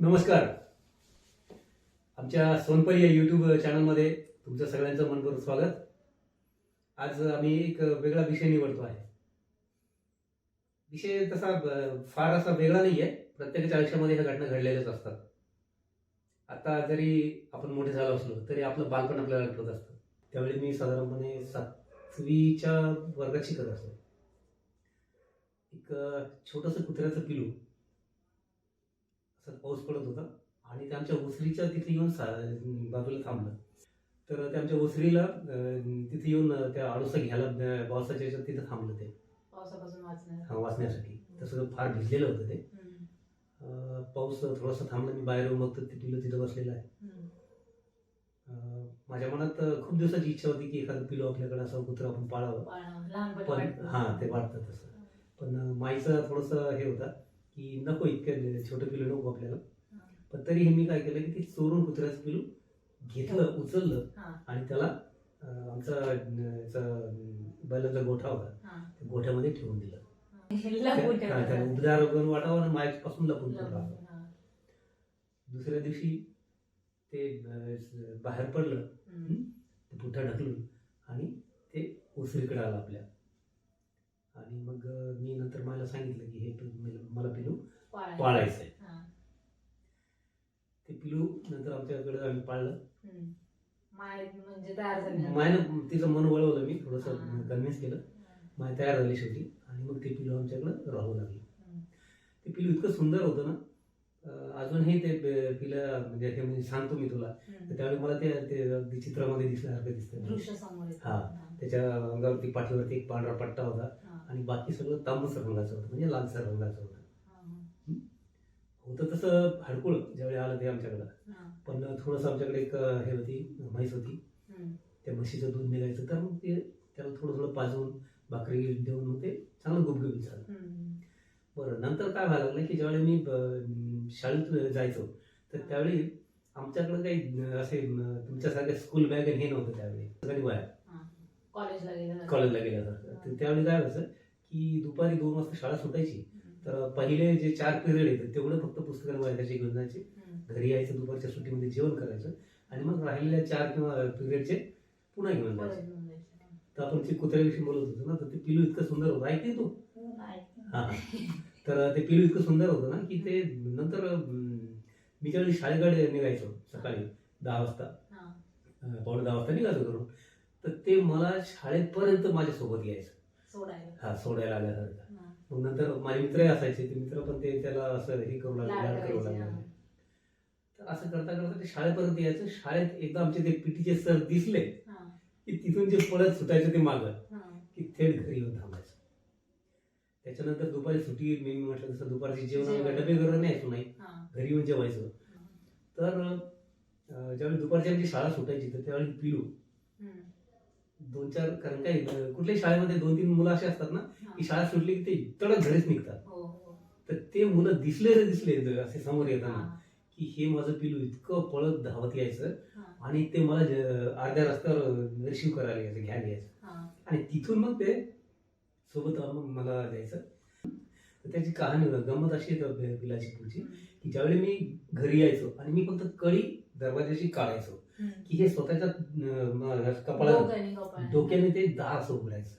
नमस्कार. आमच्या सोनपरी या यूट्यूब चॅनलमध्ये तुमचं सगळ्यांचं मनपूर्वक स्वागत. आज आम्ही एक वेगळा विषय निवडतो आहे. विषय तसा फार असा वेगळा नाही आहे प्रत्येकाच्या आयुष्यामध्ये ह्या घटना घडलेल्याच असतात. आता जरी आपण मोठे झालो असलो तरी आपलं बालपण आपल्याला आठवत असतं. त्यावेळी मी साधारणपणे सातवीच्या वर्गात शिकत असतो. एक छोटंसं कुत्र्याचं पिलू. असं पाऊस पडत होता. आणि ते आमच्या ओसरीच्या तिथे येऊन सा बाजूला थांबलं. तर ते आमच्या ओसरीला तिथे येऊन त्या आडूसा घ्यायला पावसाच्या याच्यात तिथे थांबलं ते. पावसापासून वाचण्यासाठी. तसं फार भिजलेलं होतं ते. पाऊस थोडासा थांबला मी बाहेर येऊन बघतो ते पिलं तिथं बसलेलं आहे. माझ्या मनात खूप दिवसाची इच्छा होती की एखादं पिलो आपल्याकडे असं कुत्रं आपण पाळावं. पण. हां ते वाटतं तसं. पण माईचं थोडंसं हे होतं. की नको इतकं छोटं पिलं नको आपल्याला हा. पण तरीही मी काय केलं की ते चोरून कुत्र्याचं पिलू घेतलं उचललं हा, आणि त्याला आमचा बैलांचा गोठा होता हा. त्या गोठ्यामध्ये ठेवून दिलं हा. उबदार वाटावं आणि मायापासून लपून ठेवलं लपून, हा. दुसऱ्या दिवशी ते बाहेर पडलं. ते पुठ्ठा ढकलून आणि ते ओसरीकडे आलं आपल्या आणि मग मी नंतर मला सांगितलं की हे पिलू- मला पिलू पाळायचं. आहे. ते पिलू नंतर आमच्याकडे आम्ही पाळलं म्हणजे तयार. मायनं तिचं मन वळवलं मी थोडंसं. कन्व्हिन्स केलं. माय तयार झाली शेवटी आणि मग ते पिलू आमच्याकडं राहू लागली. ते पिलू इतकं सुंदर होतं ना अजूनही ते पिलं म्हणजे हे म्हणजे सांगतो मी तुला त्यावेळी मला ते अगदी चित्रामध्ये दिसल्यासारखं दिसतं. हा. त्याच्या अंगावरती पाठीवरती एक पांढरा पट्टा होता. आणि बाकी सगळं तांबूस रंगाचं होतं म्हणजे लालसर रंगाचं होतं. हा. होतं तसं हाडकुळ ज्यावेळी आलं ते आमच्याकडं. पण थोडंसं आमच्याकडे एक हे होती म्हैस होती. त्या म्हशीचं दूध निघायचं तर मग ते त्याला थोडं थोडं पाजवून भाकरी देऊन मग ते चांगलं गुबगुबीत झालं. बरं नंतर काय व्हायला लागलं की ज्यावेळी मी शाळेत जायचो तर त्यावेळी आमच्याकडे काही असे तुमच्यासारखे स्कूल बॅग हे नव्हतं त्यावेळी. सगळी वाया. कॉलेजला गेलं कॉलेजला गेल्यासारखं तर त्यावेळी काय व्हायचं की दुपारी दोन वाजता शाळा सुटायची. तर पहिले जे चार पिरियड येतात तेवढं फक्त पुस्तकं वाचायचे घेऊन जायचे. घरी यायचं दुपारच्या सुट्टीमध्ये जेवण करायचं आणि मग राहिलेल्या चार किंवा पिरियडचे पुन्हा घेऊन जायचे. तर आपण ते कुत्र्याविषयी बोलत होतो ना तर ते पिलू इतकं सुंदर होतं ऐकते तू. हा हा. तर ते पिलू इतकं सुंदर होतं ना की ते नंतर मी ज्यावेळी शाळेकडे निघायचो सकाळी दहा वाजता पावणे दहा वाजता निघायचो करून तर ते मला शाळेपर्यंत माझ्यासोबत यायचं सोडायला हा सोडायला आल्यासारखं. मग नंतर माझे मित्रही असायचे ते मित्र पण ते त्याला असं हे करू लागले लाड करू लागले. तर असं करता करता ते शाळेपर्यंत यायचं शाळेत एकदा आमचे ते पीटीचे सर दिसले. की तिथून जे पळत सुटायचं ते मागं. की थेट घरी येऊन थांबायचं त्याच्यानंतर दुपारी सुट्टी मी म्हटलं तसं दुपारची जेवण. वगैरे डबे वगैरे नाही हा. घरी येऊन जेवायचं तर ज्यावेळी दुपारची आमची शाळा सुटायची तर त्यावेळी पिलू. दोन चार कारण काय कुठल्याही शाळेमध्ये दोन तीन मुलं अशी असतात ना. की शाळा सुटली की ते तडक घरीच निघतात हो, हो. तर ते मुलं दिसले रे दिसले असे समोर येताना. की हे माझं पिलू इतकं पळत धावत यायचं. आणि ते मला अर्ध्या रस्त्यावर रिसिव्ह करायला यायचं घ्या घ्यायचं. आणि तिथून मग ते सोबत मग मला द्यायचं तर त्याची कहाणी गंमत अशी पिलाची पुढची. की ज्यावेळी मी घरी यायचो आणि मी फक्त कडी दरवाजाची काढायचो. की हे स्वतःच्या कपाळाला डोक्याने ते दार असं उघडायचं.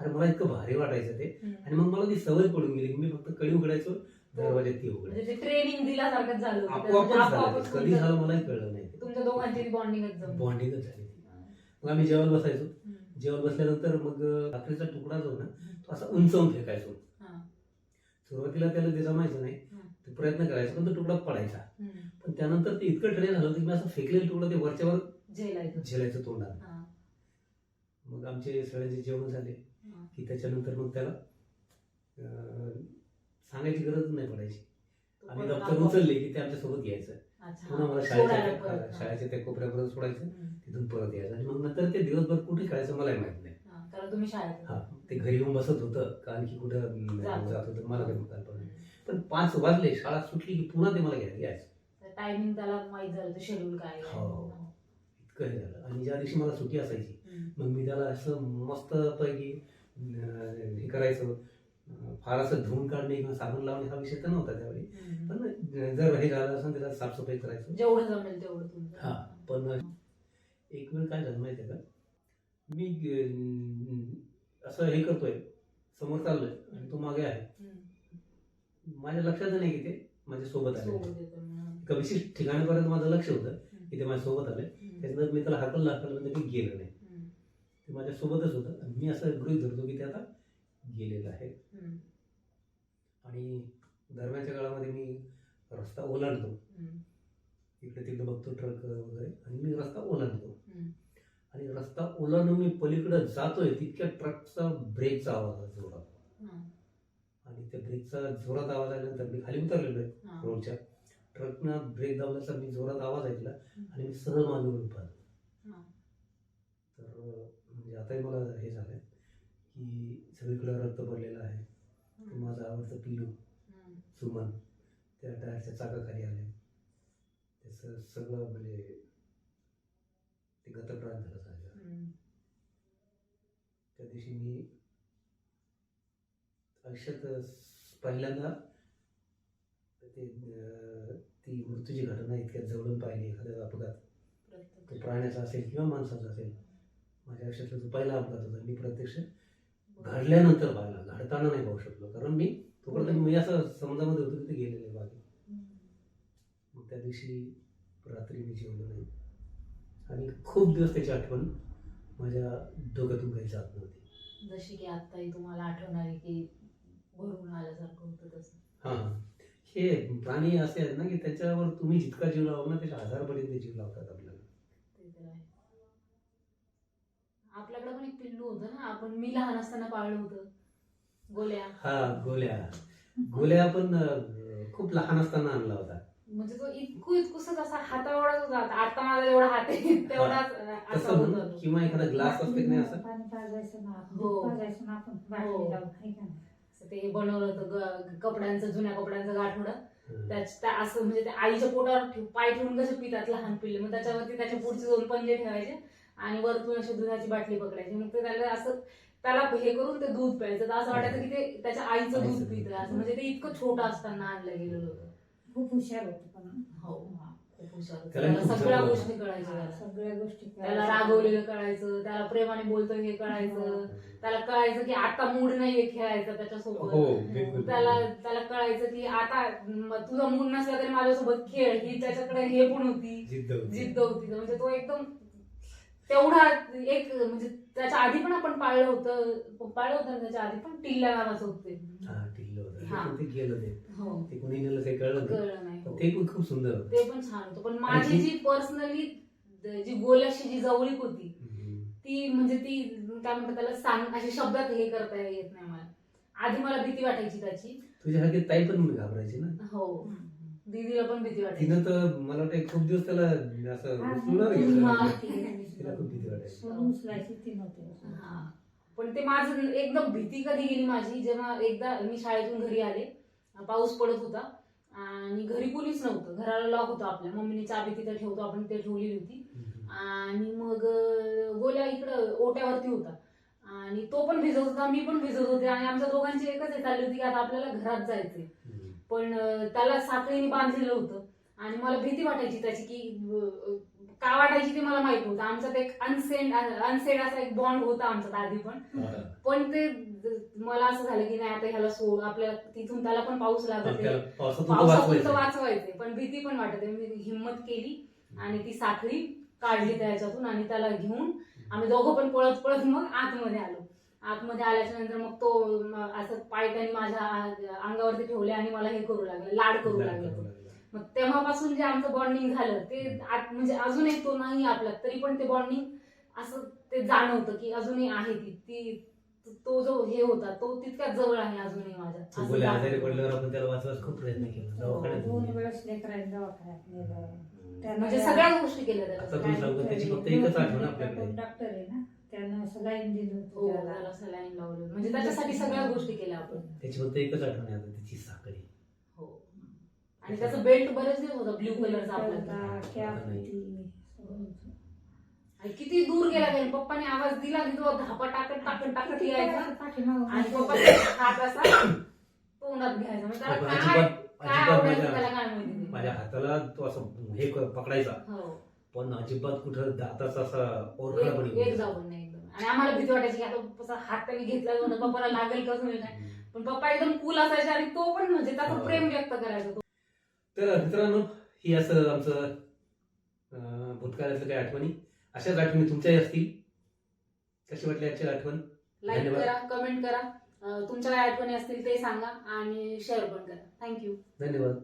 अरे मला इतकं भारी वाटायचं ते. आणि मग मला ती सवय पडून गेली की मी फक्त कडी उघडायचो दरवाजात ती उघडायची म्हणजे ट्रेनिंग दिल्यासारखं झालं होतं. आपोआपच म्हणजे झालं ते. कधी झालं मलाही कळलं नाही तुमच्या दोघांची बॉन्डिंगच झाली ती. मग आम्ही जेवायला बसायचो. जेवण बसल्यानंतर मग भाकरीचा तुकडा जो ना तो असा उंचावून फेकायचो. सुरुवातीला त्याला ते जमायचं नाही प्रयत्न करायचा पण तो तुकडा पडायचा. पण त्यानंतर ते इतकं ट्रेन झालं की मी असं फेकलेलं तुकडा ते वरच्यावर झेलायचं. झेलायचं तोंडात हा. मग आमचे सगळ्यांचे जेवण झाले हा. की त्याच्यानंतर मग त्याला अं, सांगायची गरज नाही पडायची तो आम्ही परत दप्तर आपोआप- उचलले की ते आमच्यासोबत यायचं अच्छा. पुन्हा मला सोडायला शाळेच्या परत. हा. शाळेच्या त्या कोपऱ्यापर्यंत सोडायचं हम्म. तिथून परत यायचं आणि मग नंतर ते दिवसभर कुठे खेळायचं मलाही माहीत नाही हा. कारण तुम्ही शाळेत हा ते घरी येऊन बसत होतं का आणखी कुठं अं, जात. जात होतं मला काही कल्पना नाही पण पाच वाजले शाळा सुटली की पुन्हा ते मला घ्यायला यायचं टायमिंग त्याला माहीत झालं शेड्यूल काय आहे. हो. इतकं हे झालं आणि ज्या दिवशी मला सुट्टी असायची हम्म. मग मी त्याला असं मस्त पैकी हे करायचं अं, फार असं धुवून काढणे किंवा साबण लावणे हा विषय तर नव्हता त्यावेळी हम्म. पण जर हे झालं असेल त्याला साफसफाई करायचं जेवढं जमेल तेवढं तुमचं हा पण एक वेळ काय झालं माहितीये का मी अं, असं हे करतोय समोर चाललोय आणि तो मागे आहे हम्म. माझ्या लक्षात नाही की ते माझ्या सोबत आले सोबत येतो म्हणून. एका विशिष्ट ठिकाणापर्यंत माझं लक्ष होतं की ते माझ्या सोबत आले. त्याच्यानंतर मी त्याला हाकल हाकल म्हणजे मी गेलो नाही. ते माझ्या सोबतच होतं आणि मी असं गृहित धरतो की ते आता गेलेलं आहे. आणि दरम्यानच्या काळामध्ये मी रस्ता ओलांडतो. इकडे तिकडे बघतो ट्रक वगैरे आणि मी रस्ता ओलांडतो. आणि रस्ता ओलांडून मी पलीकडे जातोय तितक्या ट्रकचा ब्रेकचा आवाज जोरात. आणि त्या ब्रेकचा जोरात आवाज आल्यानंतर मी खाली उतरलेलो आहे. रोडच्या ट्रकनं ब्रेक दाबल्याचा मी जोरात आवाज ऐकला आणि मी सरळ मागे पाहिलं हा. तर म्हणजे आताही मला हे झालंय की सगळीकडे रक्त पडलेलं आहे ते माझं आवडतं पिलू. सुमन त्या टायरच्या चाकाखाली आले त्याचं सगळं म्हणजे ते गतप्राण झालं. त्या दिवशी मी आयुष्यात पहिल्यांदा ते ती मृत्यूची घटना इतक्या जवळून पाहिली एखाद्या अपघात. तो. प्राण्याचा असेल किंवा माणसाचा असेल माझ्या आयुष्यातला जो पहिला अपघात होता मी प्रत्यक्ष घडल्यानंतर पाहिला. घडताना नाही पाहू शकलो कारण मी तोपर्यंत मी असं समजामध्ये होतो की ते गेलेले बाकी. मग त्या दिवशी रात्री मी जेवलो नाही. आणि खूप दिवस त्याची आठवण माझ्या डोक्यातून काही जात नव्हती. जशी की आत्ताही तुम्हाला आठवण आली की भरून आल्यासारखं होतं तसं. हां. हे प्राणी असे आहेत ना की त्याच्यावर तुम्ही जितका जीव लावा ना त्याच्या हजार पटीने ते जीव लावतात आपल्याला. आपल्याकडे पण एक पिल्लू होतं ना आपण मी लहान असताना पाळलं होतं. गोल्या. हा गोल्या. गोल्या पण खूप लहान असताना आणला होता. म्हणजे तो इतकू इतकुसच असा हाताएवढाच होता. आता माझा जेवढा हात आहे तेवढाच. किंवा एखादा ग्लास असते नाही असं? पाणी पाजायचं ना आपण हो. ते बनवलं होतं ग- कपड्यांचं जुन्या कपड्यांचं गाठोडं. त्याच त्या असं म्हणजे त्या आईच्या पोटावर पाय ठेवून कसं पितात लहान पिल्ले. मग त्याच्यावरती त्याच्या पुढचे दोन पंजे ठेवायचे आणि वरतून अशी दुधाची बाटली पकडायची. मग ते त्याला असं त्याला हे करून ते दूध प्यायचं. तर असं वाटायचं की ते त्याच्या आईचं दूध. पितं. असं म्हणजे ते इतकं छोटं असताना आणलं गेलेलं होतं. खूप हुशार होतो पण. हो. हुशार होतं. त्याला त्याला खूप सगळ्या गोष्टी कळायच्या हा, त्याला. सगळ्या गोष्टी त्याला रागवलेलं कळायचं त्याला प्रेमाने बोलतो हे कळायचं. त्याला कळायचं की आता मूड नाहीये खेळायचं त्याच्यासोबत. हो बिलकुल त्याला त्याला कळायचं की आता म, तुझा मूड नसला तरी माझ्यासोबत खेळ. ही त्याच्याकडे हे पण होती. जिद्द होती. जिद्द होती. तर म्हणजे तो एकदम तेवढा एक म्हणजे त्याच्या आधी पण आपण पाळलं होतं. पाळलं होतं ना त्याच्या आधी पण? टिल्ल्या नावाचं. हा टिल्लं होतं हा. ते गेलं ते. हो. ते कोणी नेलं काही कळलं नाही. कळलं नाही हो. ते पण खूप सुंदर होतं. ते पण छान होतं. पण माझी जी पर्सनली जी गोल्याशी जी जवळीक होती हम्म. ती म्हणजे ती काय म्हणतात त्याला सांग अशी शब्दात हे करता येत नाही मला. आधी मला भीती वाटायची त्याची. तुझ्यासारखी ताई पण घाबरायची ना? हो. दीदीला पण भीती वाटायची. तिनं तर मला वाटतं खूप दिवस त्याला असं हा, उचलून. घेतलं. तिला खूप भीती वाटायची. ती हा. पण ते माझं एकदम भीती कधी गेली माझी जेव्हा एकदा मी शाळेतून घरी आले पाऊस पडत होता आणि घरी कुणीच नव्हतं. घराला लॉक होतं आपल्या. मम्मीने चाबी तिथे ठेवतो आपण ते ठेवलेली होती. आणि मग गोल्या इकडं ओट्यावरती होता. आणि तो पण भिजत होता मी पण भिजत होते. आणि आमच्या दोघांची एकच हे चालली होती की आता आपल्याला घरात जायचंय. पण त्याला साखळीने बांधलेलं होतं. आणि मला भीती वाटायची त्याची की का वाटायची ते मला माहीत नव्हतं. आमच्यात एक अनसेड अनसेड असा एक बॉन्ड होता आमच्यात आधी पण. पण ते मला असं झालं की नाही आता ह्याला सोड. आपल्याला तिथून त्याला पण पाऊस लागत पावसातून वाचवायचं. पण भीती पण वाटते मी हिंमत केली आणि ती साखळी काढली त्याच्यातून आणि त्याला घेऊन आम्ही दोघं पण पळत पळत मग आतमध्ये आलो. आतमध्ये आल्याच्यानंतर मग तो असं पाय त्यांनी माझ्या अंगावरती ठेवले आणि मला हे करू लागला लाड करू लागला. मग तेव्हापासून जे आमचं बॉन्डिंग झालं ते म्हणजे अजूनही तो नाही आपल्यात तरी पण ते बॉन्डिंग असं ते जाणवतं की अजूनही आहे ती. ती तो जो हे होता तो तितक्याच जवळ आहे अजूनही माझ्या. तो असं बोले आजारी जाणवतं. पडल्यावर आपण त्याला वाचवायचा खूप प्रयत्न केला. दवाखान्यात दोन. वेळेस दवाखान्यात नेलं. म्हणजे सगळ्या गोष्टी केल्या आपल्याकडे. डॉक्टर आहे ना. त्यानं सलाईन दिलं हो त्याला. त्याला सलाईन लावलं. म्हणजे त्याच्यासाठी सगळ्या गोष्टी केल्या आपण. त्याची फक्त एकच आठवण आहे त्याची साखळी. हो आणि त्याचं बेल्ट बरेच दिवस होता ब्ल्यू कलरचा होतं. आणि किती दूर गेला त्याने पप्पाने आवाज दिला की तो धापा टाकत टाकत टाकत यायचा. आणि पप्पा हात असा तोंडात घ्यायचा. म्हणजे त्याला काय अजिबात काय अजिबात आवडायचं त्याला माझ्या काय माहिती ते. माझ्या हाताला तो असं हे क- पकडायचा. हो. पण अजिबात कुठं दाताचा असा ओरखडा पण एक येऊ एक जाऊ पण नाही एकदम. आणि आम्हाला भीती वाटायची की आता हात त्यांनी घेतला जाऊन पप्पाला लागेल कसं होईल काय. पण पप्पा एकदम कूल असायचे आणि तो पण म्हणजे त्याचं हो. प्रेम व्यक्त करायचा तो. तर मित्रांनो ही असं आमचं अं, भूतकाळातल्या काही आठवणी. अशाच आठवणी तुमच्याही असतील. कशी वाटली आजची आठवण? लाईक. करा कमेंट करा. तुमच्या काय आठवणी असतील ते सांगा आणि शेअर पण करा. थँक्यू धन्यवाद.